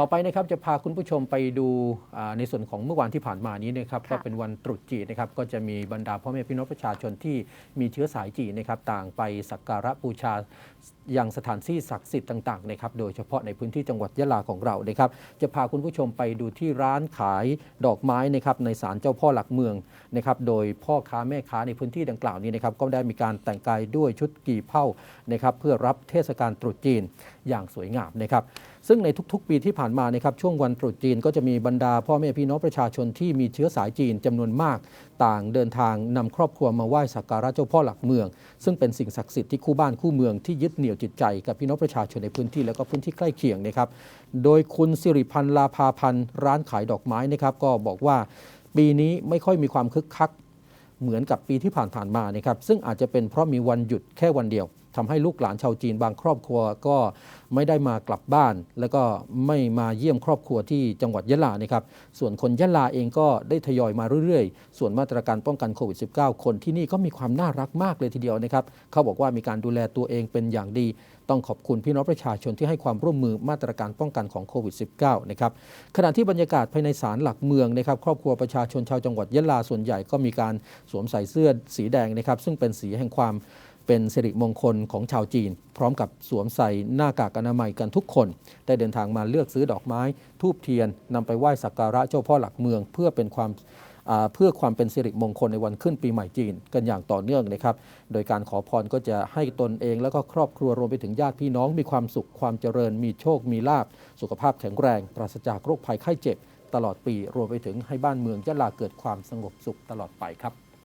ต่อไปนะครับจะพาคุณผู้ชมไปดูอ่าในส่วนของเมื่อวานที่ผ่านมานี้นะครับค่ะก็เป็นวันตรุษจีนนะครับก็จะมีบรรดาพ่อแม่พี่น้องประชาชนที่มีเชื้อสายจีนนะครับต่างไปสักการะบูชายังสถานที่ศักดิ์สิทธิ์ต่างๆนะครับโดยเฉพาะในพื้นที่จังหวัดยะลาของเรานะครับจะพาคุณผู้ชมไปดูที่ร้านขายดอกไม้นะครับในศาลเจ้าพ่อหลักเมืองนะครับโดยพ่อค้าแม่ค้าในพื้นที่ดังกล่าวนี้นะครับก็ได้มีการแต่งกายด้วยชุดกี่เผ้านะครับเพื่อรับเทศกาลตรุษจีน อย่างสวยงามนะครับซึ่งในทุกๆ ปีที่ผ่านมานะครับช่วงวันตรุษจีนก็จะมีบรรดาพ่อแม่พี่น้องประชาชนที่มีเชื้อสายจีนจำนวนมาก ต่างเดินทางนำครอบครัวมาไหว้สักการะเจ้าพ่อหลักเมือง ซึ่งเป็นสิ่งศักดิ์สิทธิ์ที่คู่บ้านคู่เมืองที่ยึดเหนี่ยวจิตใจกับพี่น้องประชาชนในพื้นที่และก็พื้นที่ใกล้เคียงนะครับโดยคุณสิริพันธ์ลาภาพันธ์ร้านขายดอกไม้นะครับก็บอกว่าปีนี้ไม่ค่อยมีความคึกคักเหมือนกับปีที่ผ่านๆมานะครับซึ่งอาจจะเป็นเพราะมีวันหยุดแค่วันเดียว ทำให้ลูกหลานชาวจีนบางครอบครัวก็ไม่ได้มากลับบ้าน แล้วก็ไม่มาเยี่ยมครอบครัวที่จังหวัดยะลานะครับ ส่วนคนยะลาเองก็ได้ทยอยมาเรื่อยๆ ส่วนมาตรการป้องกันโควิด -19 คนที่นี่ก็มีความน่ารักมากเลยทีเดียวนะครับ เขาบอกว่ามีการดูแลตัวเองเป็นอย่างดี ต้องขอบคุณพี่น้องประชาชนที่ให้ความร่วมมือมาตรการป้องกันของโควิด -19 นะครับ ขณะที่บรรยากาศภายในศาลหลักเมืองนะครับ ครอบครัวประชาชนชาวจังหวัดยะลาส่วนใหญ่ก็มีการสวมใส่เสื้อสีแดงนะครับ ซึ่งเป็นสีแห่งความ เป็นสิริมงคลของชาวจีน พร้อมกับสวมใส่หน้ากากอนามัยกันทุกคน ได้เดินทางมาเลือกซื้อดอกไม้ ทูบเทียนนำไปไหว้สักการะเจ้าพ่อหลักเมือง เพื่อเป็นความเพื่อความเป็นสิริมงคลในวันขึ้นปีใหม่จีน กันอย่างต่อเนื่องนะครับ โดยการขอพรก็จะให้ตนเองแล้วก็ครอบครัวรวมไปถึงญาติพี่น้องมีความสุขความเจริญ มีโชค มีลาบสุขภาพแข็งแรง ปราศจากโรคภัยไข้เจ็บ ตลอดปีรวมไปถึงให้บ้านเมืองยะลาเกิดความสงบสุขตลอดไปครับ